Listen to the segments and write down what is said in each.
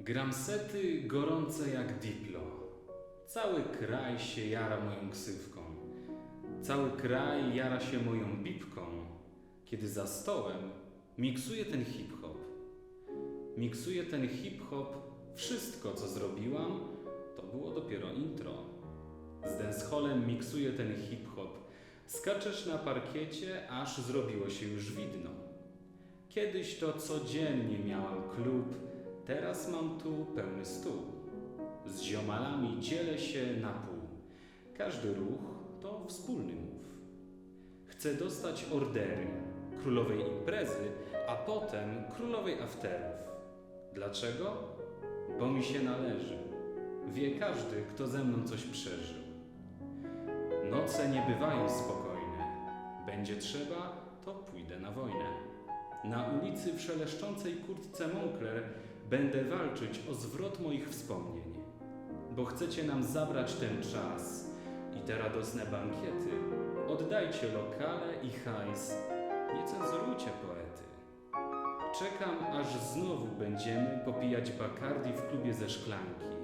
Gram sety gorące jak diplo. Cały kraj się jara moją ksywką. Cały kraj jara się moją bibką, kiedy za stołem miksuję ten hip-hop. Miksuję ten hip-hop, wszystko co zrobiłam, to było dopiero intro. Z dancehallem miksuję ten hip-hop. Skaczesz na parkiecie, aż zrobiło się już widno. Kiedyś to codziennie miałam klub, teraz mam tu pełny stół. Z ziomalami dzielę się na pół. Każdy ruch to wspólny mów. Chcę dostać ordery królowej imprezy, a potem królowej afterów. Dlaczego? Bo mi się należy. Wie każdy, kto ze mną coś przeżył. Noce nie bywają spokojne. Będzie trzeba, to pójdę na wojnę. Na ulicy w szeleszczącej kurtce Moncler będę walczyć o zwrot moich wspomnień. Bo chcecie nam zabrać ten czas i te radosne bankiety. Oddajcie lokale i hajs, nie cenzurujcie poety. Czekam, aż znowu będziemy popijać Bacardi w klubie ze szklanki,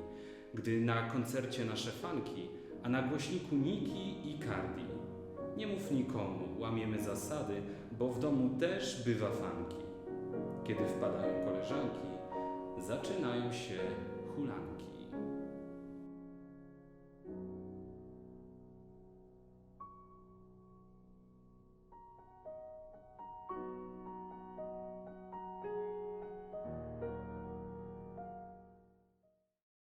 gdy na koncercie nasze fanki, a na głośniku Niki i Cardi. Nie mów nikomu, łamiemy zasady, bo w domu też bywa fanki. Kiedy wpadają koleżanki, zaczynają się hulanki.